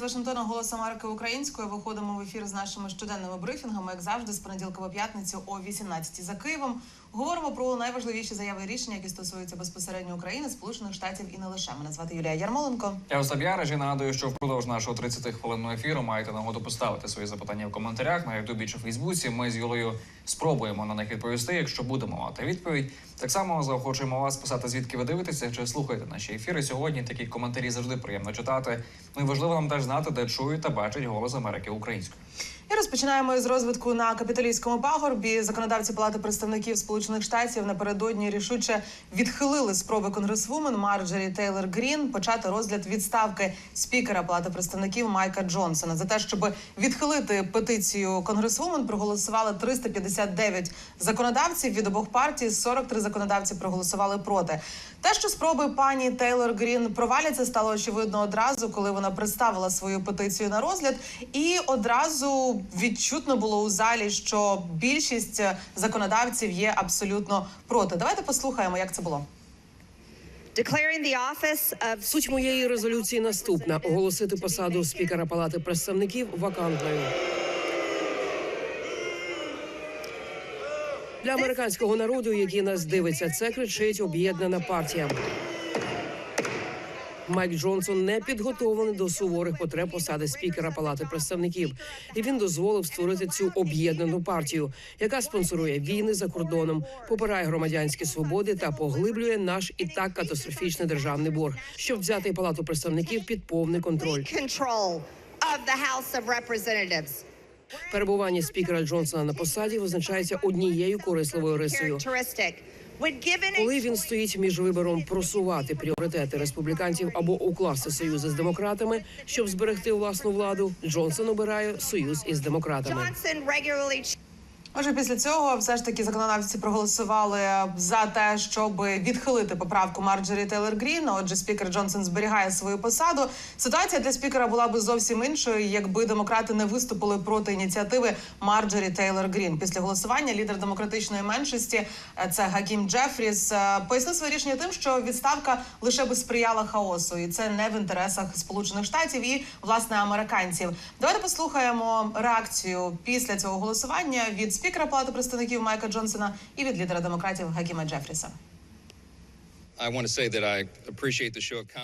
з Вашингтона Голос Америки українською. Виходимо в ефір з нашими щоденними брифінгами, як завжди, з понеділка по п'ятницю о 18 за Києвом. Говоримо про найважливіші заяви і рішення, які стосуються безпосередньо України, Сполучених Штатів і не лише. Мене звати Юлія Ярмоленко. Я Яриш нагадую, що впродовж нашого 30 хвилинного ефіру маєте нагоду поставити свої запитання в коментарях на Ютубі чи Фейсбуці. Ми з Юлею спробуємо на них відповісти, якщо будемо мати відповідь. Так само заохочуємо вас писати, звідки ви дивитеся чи слухаєте наші ефіри. Сьогодні такі коментарі завжди приємно читати. Ну і важливо нам теж знати, де чують та бачать голос Америки українською. Розпочинаємо із розвитку на капітолійському пагорбі. Законодавці Палати представників Сполучених Штатів напередодні рішуче відхилили спроби конгресвумен Марджорі Тейлор Грін почати розгляд відставки спікера Палати представників Майка Джонсона за те, щоб відхилити петицію конгресвумен, проголосували 359 законодавців від обох партій. 43 законодавці проголосували проти. Те, що спроби пані Тейлор Грін проваляться, стало очевидно одразу, коли вона представила свою петицію на розгляд, і одразу відчутно було у залі, що більшість законодавців є абсолютно проти. Давайте послухаємо, як це було. Суть моєї резолюції наступна: оголосити посаду спікера Палати представників вакантною. Для американського народу, який нас дивиться, це кричить об'єднана партія. Майк Джонсон не підготовлений до суворих потреб посади спікера Палати представників, і він дозволив створити цю об'єднану партію, яка спонсорує війни за кордоном, попирає громадянські свободи та поглиблює наш і так катастрофічний державний борг, щоб взяти палату представників під повний контроль. Перебування спікера Джонсона на посаді визначається однією корисливою рисою. Коли він стоїть між вибором просувати пріоритети республіканців або укласти союзи з демократами, щоб зберегти власну владу, Джонсон обирає союз із демократами. Отже, після цього все ж таки законодавці проголосували за те, щоб відхилити поправку Марджорі Тейлор Грін. Отже, спікер Джонсон зберігає свою посаду. Ситуація для спікера була би зовсім іншою, якби демократи не виступили проти ініціативи Марджорі Тейлор Грін. Після голосування лідер демократичної меншості е, це Гакім Джефріс е, пояснив своє рішення тим, що відставка лише би сприяла хаосу, і це не в інтересах Сполучених Штатів і власне американців. Давайте послухаємо реакцію після цього голосування від спікера Палати представників Майка Джонсона і від лідера демократів Гакіма Джефріса.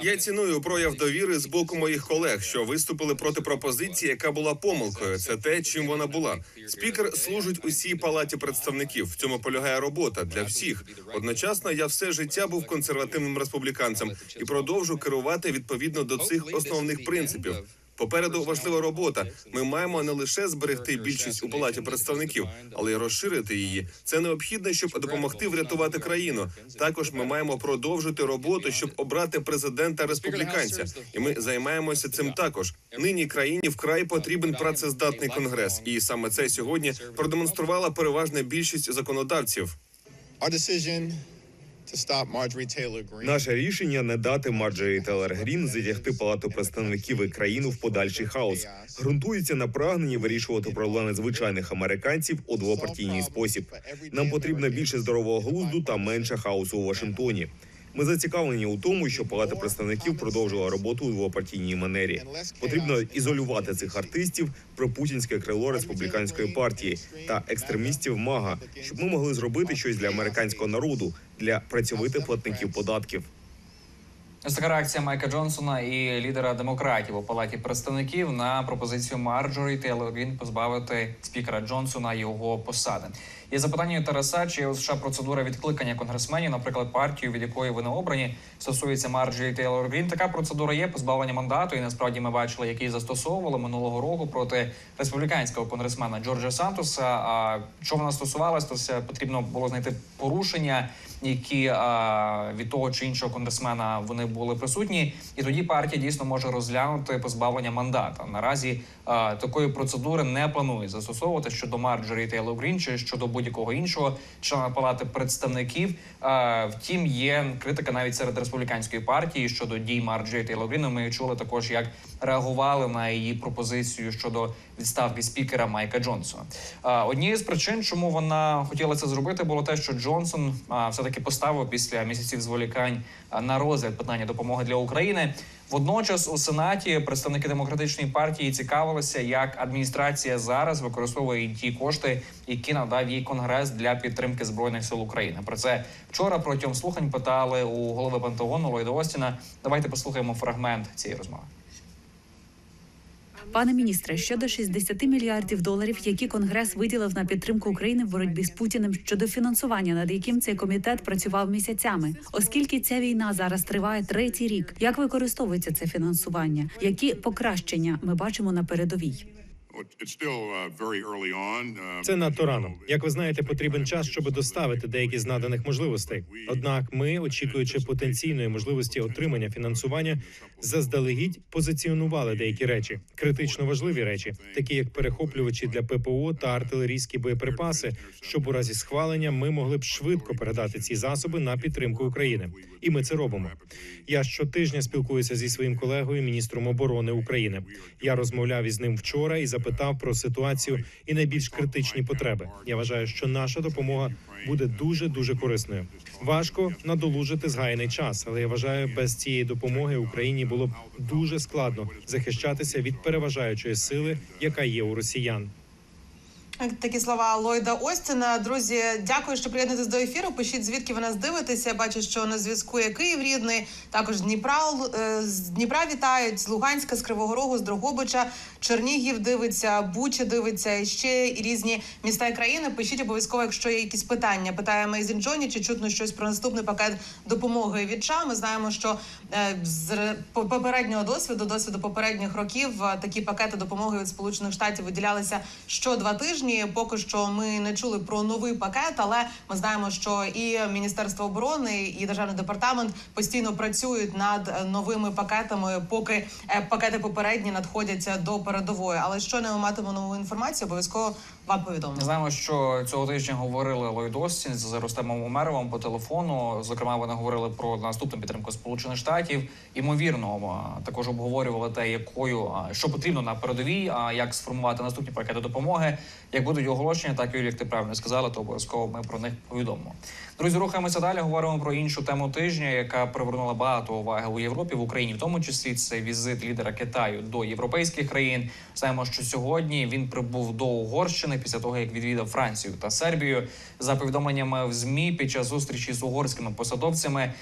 Я ціную прояв довіри з боку моїх колег, що виступили проти пропозиції, яка була помилкою. Це те, чим вона була. Спікер служить усій палаті представників. В цьому полягає робота для всіх. Одночасно, я все життя був консервативним республіканцем і продовжу керувати відповідно до цих основних принципів. Попереду важлива робота. Ми маємо не лише зберегти більшість у палаті представників, але й розширити її. Це необхідно, щоб допомогти врятувати країну. Також ми маємо продовжити роботу, щоб обрати президента республіканця. І ми займаємося цим також. Нині країні вкрай потрібен працездатний конгрес, і саме це сьогодні продемонструвала переважна більшість законодавців. Наше рішення не дати Марджорі Телер Грін затягти палату представників і країну в подальший хаос ґрунтується на прагненні вирішувати проблеми звичайних американців у двопартійний спосіб. Нам потрібно більше здорового глузду та менше хаосу у Вашингтоні. Ми зацікавлені у тому, що палата представників продовжила роботу у двопартійній манері. Потрібно ізолювати цих артистів про путінське крило республіканської партії та екстремістів МАГА, щоб ми могли зробити щось для американського народу, для працьовитих платників податків. Така реакція Майка Джонсона і лідера демократів у палаті представників на пропозицію Марджорі Тейлор Грін позбавити спікера Джонсона його посади. Є запитання Тараса, чи у США процедура відкликання конгресменів, наприклад, партію, від якої вони обрані, стосується Марджорі Тейлор Грін. Така процедура є позбавлення мандату, і насправді ми бачили, які застосовували минулого року проти республіканського конгресмена Джорджа Сантоса. А що вона стосувалась, то це потрібно було знайти порушення, які а, від того чи іншого конгресмена вони були присутні, і тоді партія дійсно може розглянути позбавлення мандата. Наразі а, такої процедури не планує застосовувати щодо Марджорі Тейлор Грін чи щодо будь-якого іншого члена палати представників. А, втім, є критика навіть серед республіканської партії щодо дій Марджорі Тейлор. Ми чули також, як реагували на її пропозицію щодо відставки спікера Майка Джонсона. А, Однією з причин, чому вона хотіла це зробити, було те, що Джонсон а, все таки поставив після місяців зволікань на розгляд питання допомоги для України. Водночас у сенаті представники демократичної партії цікавилися, як адміністрація зараз використовує ті кошти, які надав їй конгрес для підтримки збройних сил України. Про це вчора протягом слухань питали у голови Пентагону Ллойда Остіна. Давайте послухаємо фрагмент цієї розмови. Пане міністре, щодо 60 мільярдів доларів, які конгрес виділив на підтримку України в боротьбі з Путіним щодо фінансування, над яким цей комітет працював місяцями, оскільки ця війна зараз триває третій рік. Як використовується це фінансування? Які покращення ми бачимо на передовій? Це надто рано. Як ви знаєте, потрібен час, щоб доставити деякі з наданих можливостей. Однак, ми, очікуючи потенційної можливості отримання фінансування, заздалегідь позиціонували деякі речі, критично важливі речі, такі як перехоплювачі для ППО та артилерійські боєприпаси, щоб у разі схвалення ми могли б швидко передати ці засоби на підтримку України. І ми це робимо. Я щотижня спілкуюся зі своїм колегою, міністром оборони України. Я розмовляв із ним вчора і запитав про ситуацію і найбільш критичні потреби. Я вважаю, що наша допомога буде дуже дуже корисною. Важко надолужити згаяний час, але я вважаю, без цієї допомоги Україні було б дуже складно захищатися від переважаючої сили, яка є у росіян. Такі слова Ллойда Остіна. Друзі, дякую, що приєднуєтесь до ефіру. Пишіть, звідки ви нас дивитеся. Бачу, що на зв'язку є Київ рідний. Також Дніпра е, з Дніпра вітають з Луганська, з Кривого Рогу, з Дрогобича, Чернігів дивиться, Буча дивиться ще і різні міста і країни. Пишіть обов'язково, якщо є якісь питання. Питає Мейзін Джоні, чи чутно щось про наступний пакет допомоги від США. Ми знаємо, що е, з по- попереднього досвіду, досвіду попередніх років, е, такі пакети допомоги від Сполучених Штатів виділялися що два тижні. Поки що ми не чули про новий пакет, але ми знаємо, що і Міністерство оборони, і державний департамент постійно працюють над е, новими пакетами, поки пакети попередні надходять до передової. Але що не матимемо нову інформацію, обов'язково вам повідомимо. Знаємо, що цього тижня говорили Ллойд Остін з Рустемом Умеровим по телефону. Зокрема, вони говорили про наступну підтримку Сполучених Штатів. Ймовірно, також обговорювали те, якою що потрібно на передовій, а як сформувати наступні пакети допомоги. Як будуть оголошення, так Юлі, як ти правильно сказала, то обов'язково ми про них повідомимо. Друзі, рухаємося далі. Говоримо про іншу тему тижня, яка привернула багато уваги у Європі, в Україні, в тому числі це візит лідера Китаю до європейських країн. Знаємо, що сьогодні він прибув до Угорщини після того, як відвідав Францію та Сербію. За повідомленнями в змі під час зустрічі з угорськими посадовцями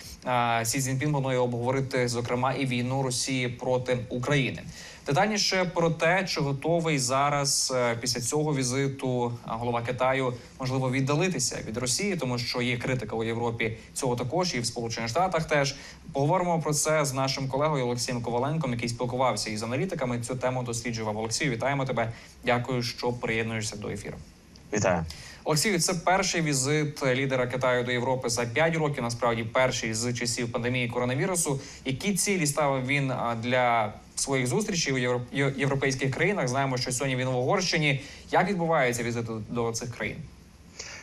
Сі Цзіньпін планує обговорити зокрема і війну Росії проти України. Детальніше про те, чи готовий зараз е, після цього візиту голова Китаю можливо віддалитися від Росії, тому що є критика у Європі цього також і в Сполучених Штатах. Теж поговоримо про це з нашим колегою Олексієм Коваленком, який спілкувався із аналітиками. Цю тему досліджував Олексію. Вітаємо тебе. Дякую, що приєднуєшся до ефіру. Вітаю. Олексію, це перший візит лідера Китаю до Європи за 5 років. Насправді, перший з часів пандемії коронавірусу. Які цілі ставив він для своїх зустрічей у євро- європейських країнах? Знаємо, що сьогодні він в Угорщині. Як відбувається візит до цих країн?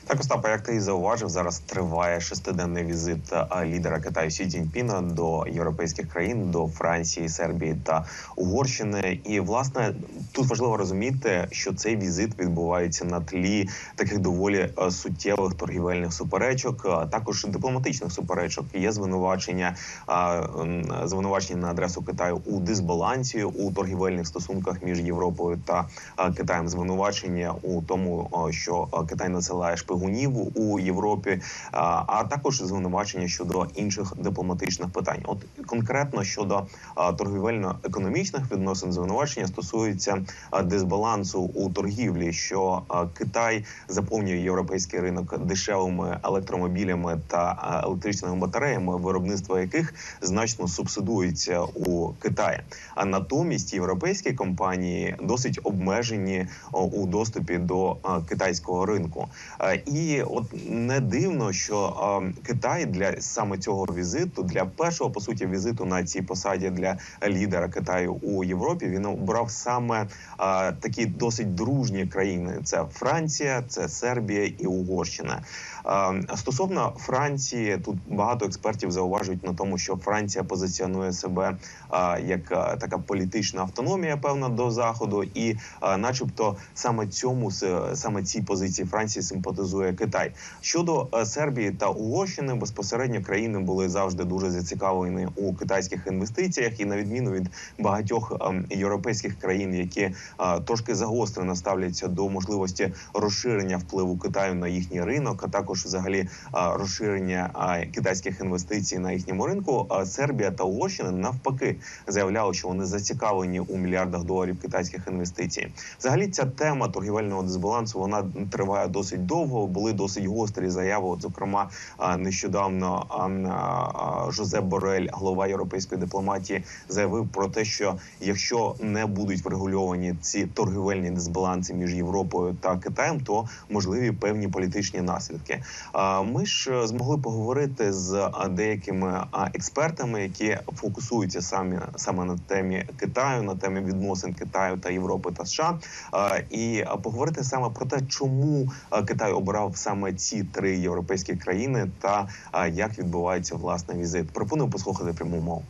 Так, Остапа, як ти і зауважив, зараз триває шестиденний візит лідера Китаю Сі Цзіньпіна до європейських країн, до Франції, Сербії та Угорщини. І власне тут важливо розуміти, що цей візит відбувається на тлі таких доволі е, суттєвих торгівельних суперечок, а також дипломатичних суперечок. Є звинувачення звинувачення на адресу Китаю у дисбалансі у торгівельних стосунках між Європою та Китаєм. Звинувачення у тому, що Китай насилає шпигунів у Європі, а також звинувачення щодо інших дипломатичних питань. От конкретно щодо торгівельно-економічних відносин, звинувачення стосуються а, дисбалансу у торгівлі, що Китай заповнює європейський ринок дешевими електромобілями та електричними батареями, виробництво яких значно субсидується у Китаї. А натомість європейські компанії досить обмежені у доступі до китайського ринку. І от не дивно, що Китай для саме цього візиту, для першого по суті візиту на цій посаді для лідера Китаю у Європі, він обрав саме такі досить дружні країни: це Франція, це Сербія і Угорщина. Стосовно Франції, тут багато експертів зауважують на тому, що Франція позиціонує себе як така політична автономія, певна до заходу, і, начебто, саме цьому саме цій позиції Франції симпатизує Китай. Щодо е, Сербії та Угорщини, безпосередньо країни були завжди дуже зацікавлені у китайських інвестиціях, і на відміну від багатьох ем, європейських країн, які трошки загострено ставляться до можливості розширення впливу Китаю на їхній ринок, а також взагалі е, розширення китайських інвестицій на їхньому ринку. Сербія та Угорщина навпаки заявляли, що вони зацікавлені у мільярдах доларів китайських інвестицій. Взагалі, ця тема торгівельного дисбалансу вона триває досить довго. Були досить гострі заяви. От, зокрема, нещодавно Жозеп Борель, голова європейської дипломатії, заявив про те, що якщо не будуть врегульовані ці торгівельні дисбаланси між Європою та Китаєм, то можливі певні політичні наслідки. Ми ж е, змогли поговорити з деякими експертами, які фокусуються самі саме на темі Китаю, на темі відносин Китаю та Європи та США, і поговорити саме про те, чому Китай обрав саме ці три європейські країни, та як відбувається власне візит. Пропоную послухати пряму мову.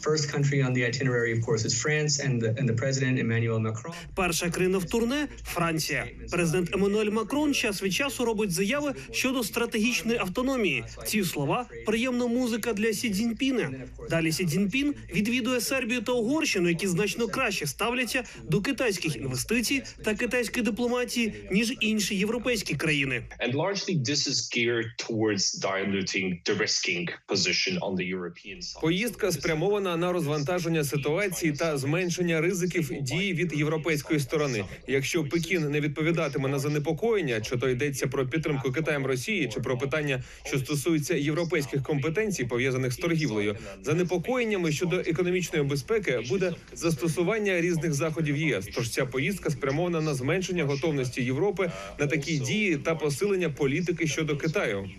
First country on the itinerary, of course, is France, and the, and the president Emmanuel Macron. Перша країна в турне Франція. Президент Еммануель Макрон час від часу робить заяви щодо стратегічної автономії. Ці слова приємна музика для Сі Цзіньпіна. Далі Сі Цзіньпін відвідує Сербію та Угорщину, які значно краще ставляться до китайських інвестицій та китайської дипломатії ніж інші європейські країни. And largely, this is geared towards diluting the risking position on the European side. Поїздка спрямована на розвантаження ситуації та зменшення ризиків дій від європейської сторони. Якщо Пекін не відповідатиме на занепокоєння, чи то йдеться про підтримку Китаєм Росії, чи про питання, що стосуються європейських компетенцій, пов'язаних з торгівлею, занепокоєннями щодо економічної безпеки буде застосування різних заходів ЄС. Тож ця поїздка спрямована на зменшення готовності Європи на такі дії та посилення політики щодо Китаю.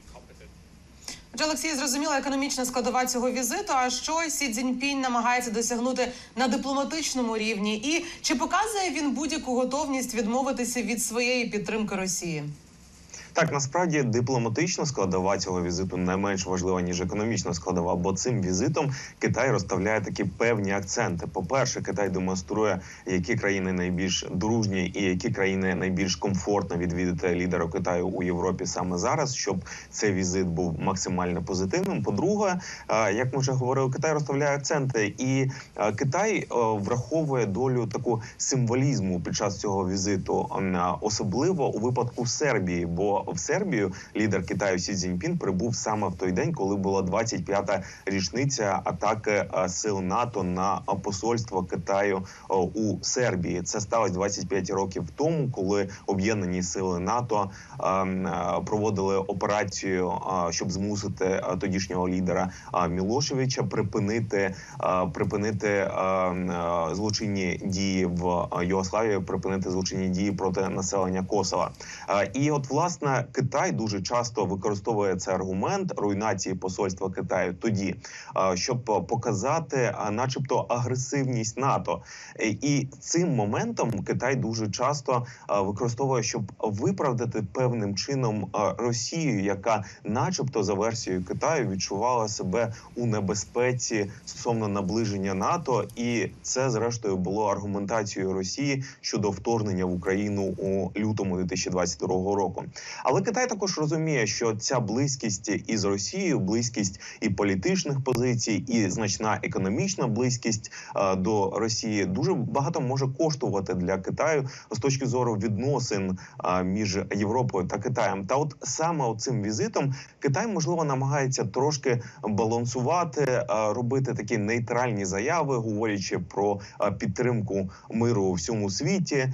Отже, Олексій, зрозуміла економічна складова цього візиту. А що Сі Цзіньпінь намагається досягнути на дипломатичному рівні? І чи показує він будь-яку готовність відмовитися від своєї підтримки Росії? Так, насправді дипломатична складова цього візиту не менш важлива ніж економічна складова, бо цим візитом Китай розставляє такі певні акценти. По-перше, Китай демонструє, які країни найбільш дружні і які країни найбільш комфортно відвідати лідера Китаю у Європі саме зараз, щоб цей візит був максимально позитивним. По-друге, як ми вже говорили, Китай розставляє акценти, і Китай враховує долю таку символізму під час цього візиту, особливо у випадку Сербії, бо в Сербію лідер Китаю Сі Цзіньпін прибув саме в той день, коли була 25-та річниця атаки е, сил НАТО на посольство Китаю е, у Сербії. Це сталося 25 років тому, коли об'єднані сили НАТО е, м, е, проводили операцію, щоб змусити тодішнього лідера Мілошевича припинити припинити е, м, е, злочинні дії в Югославії, припинити злочинні дії проти населення Косова. І от власне Китай дуже часто використовує цей аргумент руйнації посольства Китаю тоді, е, щоб показати, начебто, агресивність НАТО. Е, І цим моментом Китай дуже часто е, використовує, щоб виправдати певним чином е, Росію, яка, начебто, за версією Китаю, відчувала себе у небезпеці стосовно наближення НАТО, і це зрештою було аргументацією Росії щодо вторгнення в Україну у лютому 2022 року. Але Китай також розуміє, що ця близькість із Росією, близькість і політичних позицій, і значна економічна близькість е, до Росії дуже багато може коштувати для Китаю з точки зору відносин е, між Європою та Китаєм. Та от саме цим візитом Китай можливо намагається трошки балансувати, е, робити такі нейтральні заяви, говорячи про підтримку миру у всьому світі, е,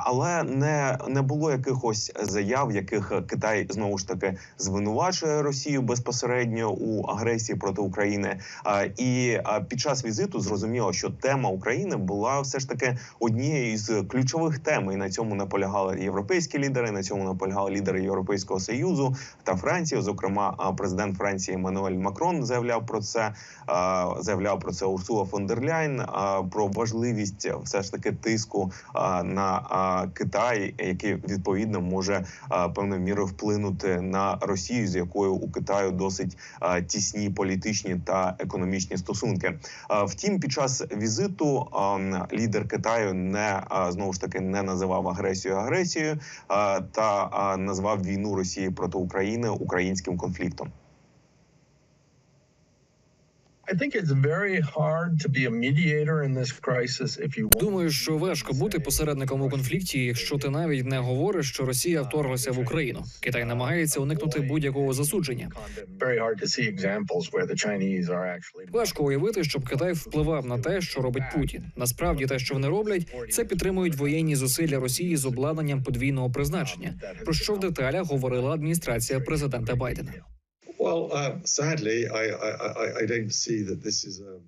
але не, не було якихось заяв, в яких Китай знову ж таки звинувачує Росію безпосередньо у агресії проти України. Е, І е, під час візиту зрозуміло, що тема України була все ж таки однією із ключових тем, і на цьому наполягали європейські лідери. На цьому наполягали лідери Європейського союзу та Франції. Зокрема, е, президент Франції Еммануель Макрон заявляв про це. е, Заявляв про це Урсула фон дер Ляйн, е, про важливість все ж таки тиску е, на е, Китай, який відповідно може е, певною мірою вплинути на Росію, з якою у Китаю досить тісні політичні та економічні стосунки. Втім, під час візиту лідер Китаю не знову ж таки не називав агресію агресією та назвав війну Росії проти України українським конфліктом. Думаю, що важко бути посередником у конфлікті, якщо ти навіть не говориш, що Росія вторглася в Україну. Китай намагається уникнути будь-якого засудження. Важко уявити, щоб Китай впливав на те, що робить Путін. Насправді, те, що вони роблять, це підтримують воєнні зусилля Росії з обладнанням подвійного призначення. Про що в деталях говорила адміністрація президента Байдена. Well, uh, sadly, I, I, I, don't see that this is a.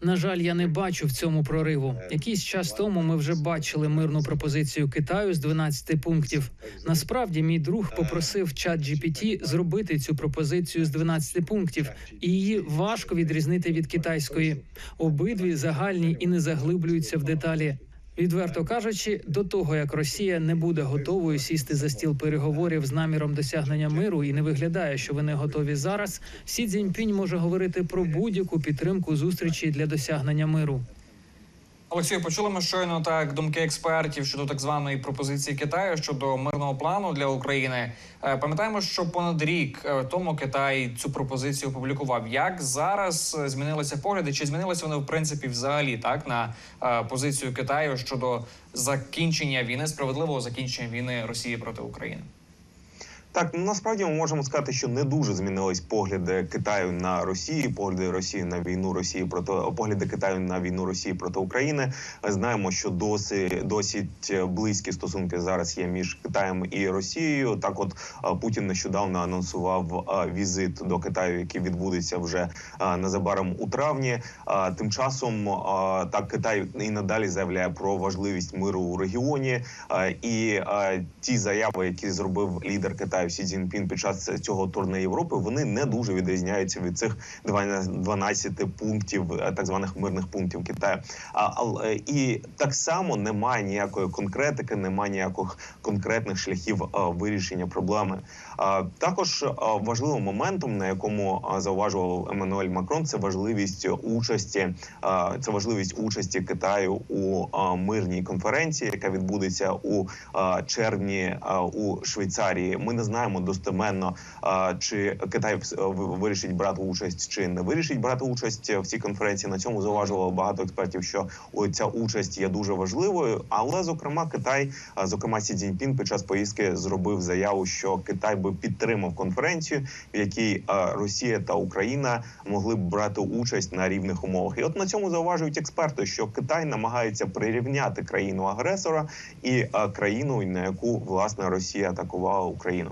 На жаль, я не бачу в цьому прориву. Якийсь час тому ми вже бачили мирну пропозицію Китаю з 12 пунктів. Насправді, мій друг попросив чат GPT зробити цю пропозицію з 12 пунктів, і її важко відрізнити від китайської. Обидві загальні і не заглиблюються в деталі. Відверто кажучи, до того як Росія не буде готовою сісти за стіл переговорів з наміром досягнення миру і не виглядає, що вони готові зараз. Сі Цзіньпінь може говорити про будь-яку підтримку зустрічі для досягнення миру. Олексію, почули ми щойно так думки експертів щодо так званої пропозиції Китаю щодо мирного плану для України. Е, Пам'ятаємо, що понад рік е, тому Китай цю пропозицію опублікував. Як зараз е, змінилися погляди? Чи змінилися вони в принципі взагалі так на позицію Китаю щодо закінчення війни, справедливого закінчення війни Росії проти України? Так, ну насправді ми можемо сказати, що не дуже змінились погляди Китаю на Росію, погляди Росії на війну Росії проти погляди Китаю на війну Росії проти України. Знаємо, що досі досить близькі стосунки зараз є між Китаєм і Росією. Так, от Путін нещодавно анонсував візит до Китаю, який відбудеться вже незабаром у травні. Тим часом так Китай і надалі заявляє про важливість миру у регіоні. І ті заяви, які зробив лідер Китаю Сі Цзіньпін під час цього турне Європи, вони не дуже відрізняються від цих 12 пунктів, е, так званих мирних пунктів Китаю. А але і так само немає ніякої конкретики, немає ніяких конкретних шляхів е, вирішення проблеми. Також важливим моментом, на якому зауважував Еммануель Макрон, це важливість участі, це важливість участі Китаю у мирній конференції, яка відбудеться у червні у Швейцарії. Ми не знаємо достеменно, чи Китай вирішить брати участь чи не вирішить брати участь в цій конференції. На цьому зауважувало багато експертів, що ця участь є дуже важливою. Але зокрема, Китай, зокрема Сі Цзіньпін, під час поїздки зробив заяву, що Китай би підтримав конференцію, в якій Росія та Україна могли б брати участь на рівних умовах. І от на цьому зауважують експерти, що Китай намагається прирівняти країну агресора і країну, на яку власне Росія атакувала Україну.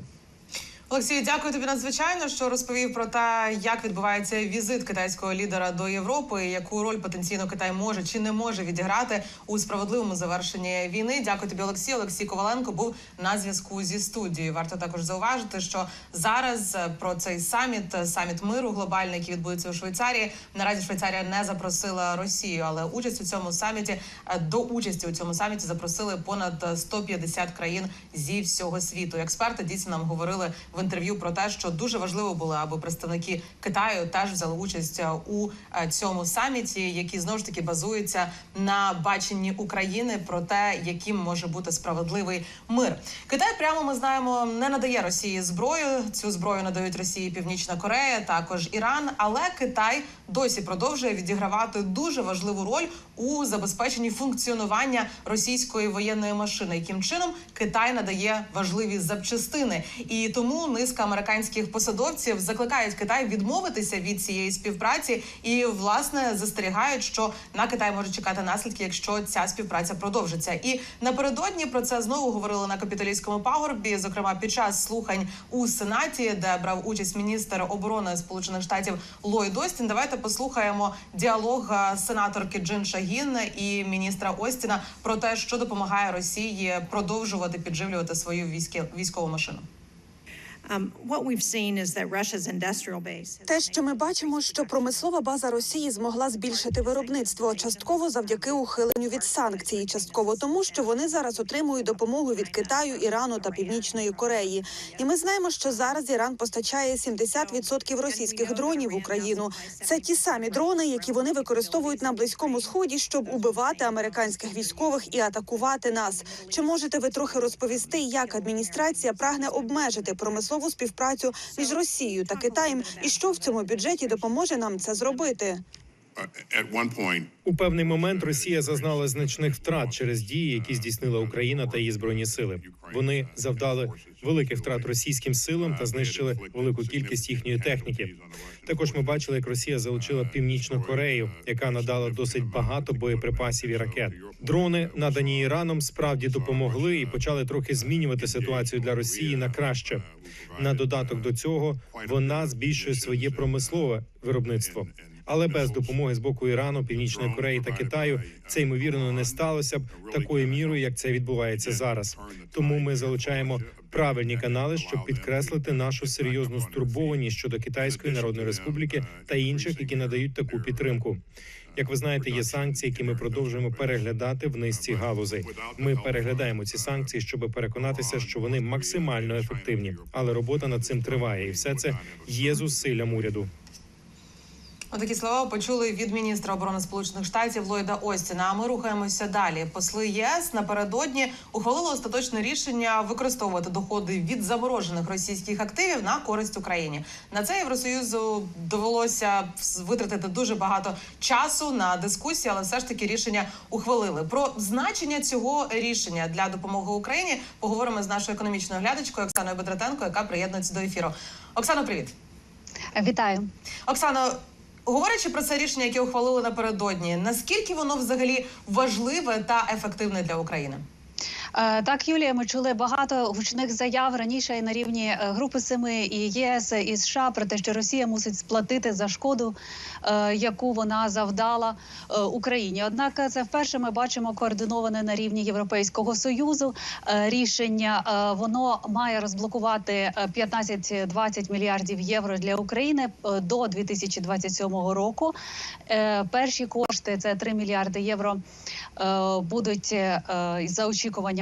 Олексію, дякую тобі надзвичайно, що розповів про те, як відбувається візит китайського лідера до Європи, яку роль потенційно Китай може чи не може відіграти у справедливому завершенні війни. Дякую тобі, Олексій. Олексій Коваленко був на зв'язку зі студією. Варто також зауважити, що зараз е, про цей саміт, е, саміт миру глобальний, який відбудеться у Швейцарії. Наразі Швейцарія не запросила Росію, але участь у цьому саміті е, до участі у цьому саміті запросили понад е, 150 країн зі всього світу. Експерти дійсно нам говорили в інтерв'ю про те, що дуже важливо було, аби представники Китаю теж взяли участь е, у е, цьому саміті, який знову ж таки базується на баченні України про те, яким може бути справедливий мир. Китай прямо ми знаємо не надає Росії зброю. Цю зброю надають Росії Північна Корея, також Іран. Але Китай досі продовжує відігравати дуже важливу роль у забезпеченні функціонування російської воєнної машини. Яким чином Китай надає важливі запчастини, і тому низка американських посадовців закликають Китай відмовитися від цієї співпраці і власне застерігають, що на Китай може чекати наслідки, якщо ця співпраця продовжиться. І напередодні про це знову говорили на капіталійському пагорбі, зокрема під час слухань у сенаті, де брав участь міністр оборони Сполучених Штатів Ллойд Остін. Давайте послухаємо діалог е, сенаторки Джин Шагін і міністра Остіна про те, що допомагає Росії продовжувати підживлювати свою військову машину. Те, що ми бачимо, що промислова база Росії змогла збільшити виробництво частково завдяки ухиленню від санкцій, частково тому, що вони зараз отримують допомогу від Китаю, Ірану та Північної Кореї. І ми знаємо, що зараз Іран постачає 70% російських дронів в Україну. Це ті самі дрони, які вони використовують на близькому сході, щоб убивати американських військових і атакувати нас. Чи можете ви трохи розповісти, як адміністрація прагне обмежити промислову співпрацю між Росією та Китаєм, і що в цьому бюджеті допоможе нам це зробити? У певний момент Росія зазнала значних втрат через дії, які здійснила Україна та її збройні сили. Вони завдали великих втрат російським силам та знищили велику кількість їхньої техніки. Також ми бачили, як Росія залучила північну Корею, яка надала досить багато боєприпасів і ракет. Дрони, надані Іраном, справді допомогли і почали трохи змінювати ситуацію для Росії на краще. На додаток до цього вона збільшує своє промислове виробництво. Але без допомоги з боку Ірану, Північної Кореї та Китаю це ймовірно не сталося б такою мірою, як це відбувається зараз. Тому ми залучаємо правильні канали, щоб підкреслити нашу серйозну стурбованість щодо Китайської Народної Республіки та інших, які надають таку підтримку. Як ви знаєте, є санкції, які ми продовжуємо переглядати в низці галузей. Ми переглядаємо ці санкції, щоб переконатися, що вони максимально ефективні. Але робота над цим триває, і все це є зусиллям уряду. Отакі слова почули від міністра оборони Сполучених Штатів Ллойда Остіна. А ми рухаємося далі. Посли єС напередодні ухвалили остаточне рішення використовувати доходи від заморожених російських активів на користь Україні. На це Євросоюзу довелося витратити дуже багато часу на дискусії, але все ж таки рішення ухвалили. Про значення цього рішення для допомоги Україні поговоримо з нашою економічною глядачкою Оксаною Бедратенко, яка приєднується до ефіру. Оксано, привіт. Вітаю, Оксано. Говорячи про це рішення, яке ухвалили напередодні, наскільки воно взагалі важливе та ефективне для України? Е, Так, Юлія, ми чули багато гучних заяв раніше на рівні е, Групи Семи і ЄС і США про те, що Росія мусить сплатити за шкоду, е, яку вона завдала Україні. Однак це вперше ми бачимо координоване на рівні Європейського союзу рішення. Воно має розблокувати е, 15-20 мільярдів євро для України до 2027 року. Перші кошти це 3 мільярди євро. Будуть за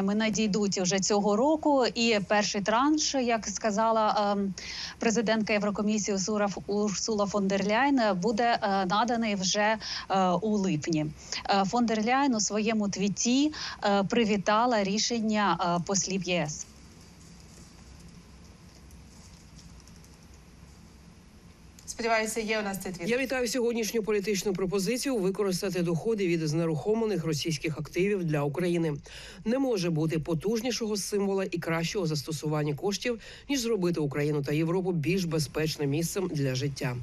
очікуваннями надійдуть вже цього року. І перший транш, як сказала е, президентка Єврокомісії Урсула, фон дер Ляйн, буде е, наданий вже е, у липні. Е, Фон дер Ляйн у своєму твіті привітала рішення послів ЄС. Сподіваюся, є у нас цей твіт. Я вітаю сьогоднішню політичну пропозицію використати доходи від знерухомлених російських активів для України. Не може бути потужнішого символа і кращого застосування коштів, ніж зробити Україну та Європу більш безпечним місцем для життя.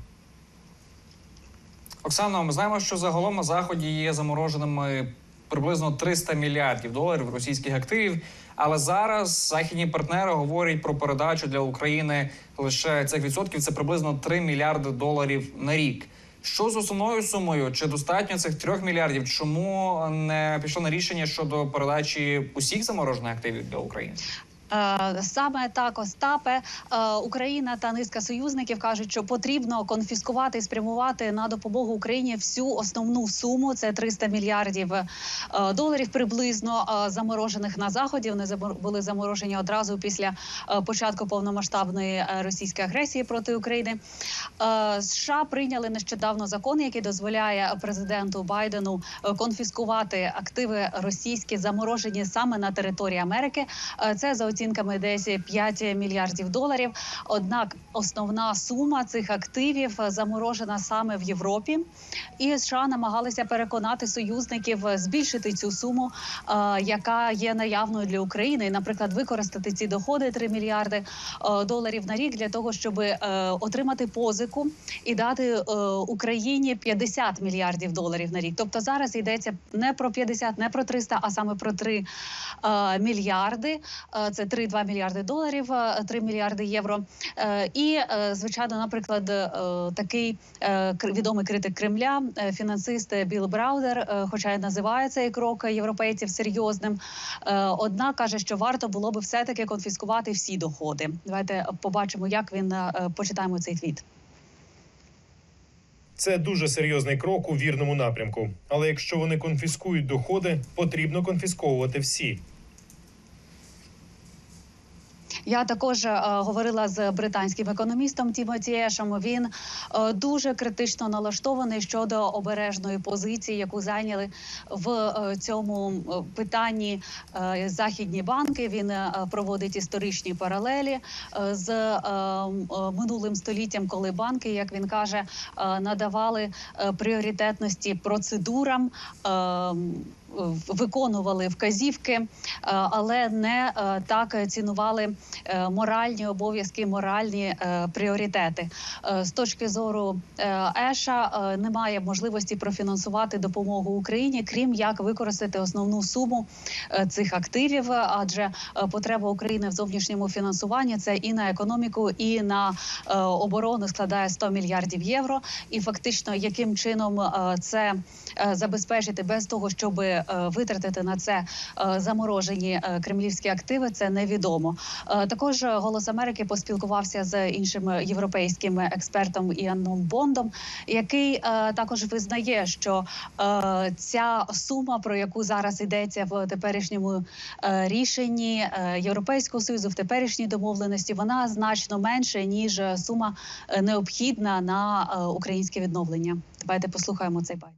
Оксано, ми знаємо, що загалом на заході є замороженими приблизно 300 мільярдів доларів російських активів. Але зараз західні партнери говорять про передачу для України лише цих відсотків. Це приблизно 3 мільярди доларів на рік. Що з основною сумою? Чи достатньо цих 3 мільярдів? Чому не пішло на рішення щодо передачі усіх заморожених активів для України? Е, Саме так, Остапе, е, Україна та низка союзників кажуть, що потрібно конфіскувати і спрямувати на допомогу Україні всю основну суму. Це 300 мільярдів е, доларів приблизно заморожених на заході. Вони були заморожені одразу після початку повномасштабної російської агресії проти України. США прийняли нещодавно закон, який дозволяє президенту Байдену конфіскувати активи російські, заморожені саме на території Америки. Це за оцінками десь 5 мільярдів доларів. Однак основна сума цих активів заморожена саме в Європі, і США намагалися переконати союзників збільшити цю суму, е, яка є наявною для України, наприклад, використати ці доходи 3 мільярди е, доларів на рік для того, щоб е, отримати позику і дати Україні 50 мільярдів доларів на рік. Тобто зараз йдеться не про 50, не про 300, а саме про 3 е, мільярди. Це 3,2 мільярди доларів, е, 3 мільярди євро. Е, І е, звичайно, наприклад, е, такий е, відомий критик Кремля, е, фінансист Біл Браудер, е, хоча й називає цей крок європейців серйозним, е, однак каже, що варто було би все таки конфіскувати всі доходи. Давайте побачимо, як він е, почитаємо цей твіт. Це дуже серйозний крок у вірному напрямку. Але якщо вони конфіскують доходи, потрібно конфісковувати всі. Я також е, говорила з британським економістом Тімоті Ешем. Він е, дуже критично налаштований щодо обережної позиції, яку зайняли в е, цьому питанні західні банки. Він проводить історичні паралелі з минулим століттям, коли банки, як він каже, надавали пріоритетності процедурам. Виконували вказівки, е, але не е, так цінували е, моральні обов'язки, моральні пріоритети. З точки зору Еша немає можливості профінансувати допомогу Україні, крім як використати основну суму цих активів, адже потреба України в зовнішньому фінансуванні це і на економіку, і на оборону складає 100 мільярдів євро. І фактично, яким чином це забезпечити без того, щоб витратити на це е, заморожені е, кремлівські активи, це невідомо. Е, Також е, голос Америки поспілкувався з іншим європейським експертом Іаном Бондом, який е, також визнає, що е, ця сума, про яку зараз йдеться в теперішньому е, рішенні е, Європейського союзу, в теперішній домовленості, вона значно менше ніж сума е, необхідна на е, українське відновлення. Давайте послухаємо цей байт.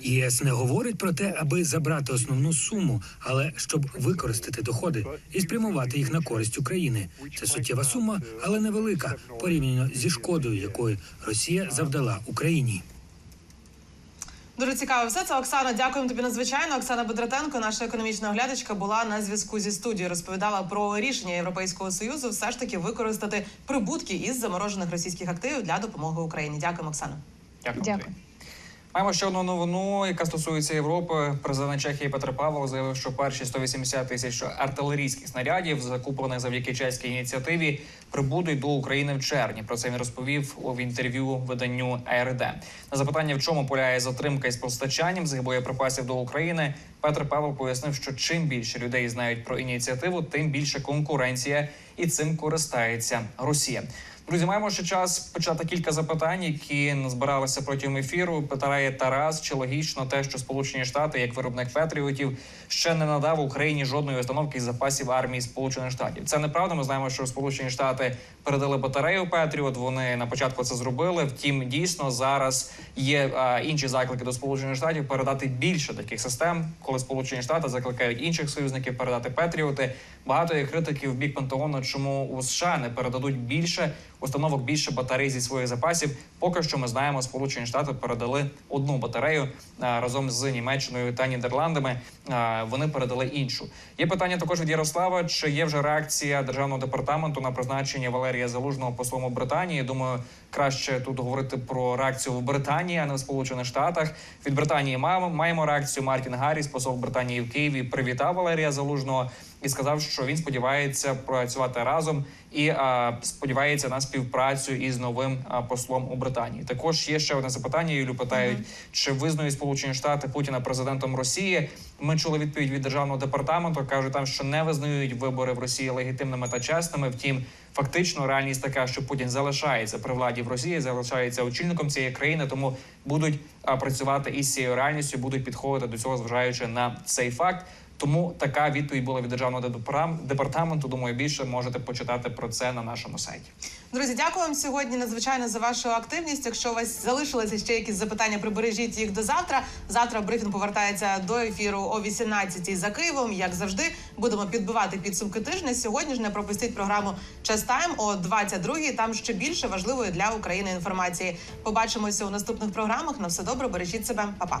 ЄС не говорить про те, аби забрати основну суму, але щоб використати доходи і спрямувати їх на користь України. Це суттєва сума, але невелика порівняно зі шкодою, якою Росія завдала Україні. Дуже цікаво все це. Оксана, дякуємо тобі надзвичайно. Оксана Бедратенко, наша економічна оглядачка, була на зв'язку зі студією. Розповідала про рішення Європейського союзу все ж таки використати прибутки із заморожених російських активів для допомоги Україні. Дякуємо, Оксана. Дякую. Дякую. Маємо ще одну новину, яка стосується Європи. Президент Чехії Петр Павлов заявив, що перші 180 тисяч артилерійських снарядів, закуплених завдяки чеській ініціативі, прибудуть до України в червні. Про це він розповів у інтерв'ю виданню АРД. На запитання, в чому полягає затримка із постачанням цих боєприпасів до України, Петр Павлов пояснив, що чим більше людей знають про ініціативу, тим більше конкуренція, і цим користається Росія. Друзі, маємо ще час почати кілька запитань, які назбиралися протягом ефіру. Питає Тарас, чи логічно те, що Сполучені Штати, як виробник Петріотів, ще не надав Україні жодної установки із запасів армії Сполучених Штатів. Це неправда. Ми знаємо, що Сполучені Штати передали батарею Петріот. Вони на початку це зробили. Втім, дійсно зараз є а, інші заклики до Сполучених Штатів передати більше таких систем, коли Сполучені Штати закликають інших союзників передати Петріоти. Багато є критиків в бік Пентагону, чому у США не передадуть більше установок, більше батарей зі своїх запасів. Поки що ми знаємо, Сполучені Штати передали одну батарею а, разом з Німеччиною та Нідерландами. А, Вони передали іншу. Є питання також від Ярослава: чи є вже реакція державного департаменту на призначення Валерія Залужного послом у Британії? Думаю, краще тут говорити про реакцію в Британії, а не в Сполучених Штатах. Від Британії маємо маємо реакцію. Мартін Гарріс, посол Британії в Києві, привітав Валерія Залужного і сказав, що він сподівається працювати разом і а, сподівається на співпрацю із новим а, послом у Британії. Також є ще одне запитання. Юлю питають, чи визнають Сполучені Штати Путіна президентом Росії. Ми чули відповідь від державного департаменту. кажуть там, що не визнають вибори в Росії легітимними та чесними. Втім, фактично реальність така, що Путін залишається при владі в Росії, залишається очільником цієї країни, тому будуть працювати із цією реальністю, будуть підходити до цього, зважаючи на цей факт. Тому така відповідь була від державного департаменту. Думаю, більше можете почитати про це на нашому сайті. Друзі, дякую вам сьогодні надзвичайно за вашу активність. Якщо у вас залишилися ще якісь запитання, прибережіть їх до завтра. Завтра брифінг повертається до ефіру о 18-й за Києвом. Як завжди, будемо підбивати підсумки тижня. Сьогодні ж не пропустіть програму Час Тайм о 22-й. Там ще більше важливої для України інформації. Побачимося у наступних програмах. На все добре, бережіть себе, Па-па.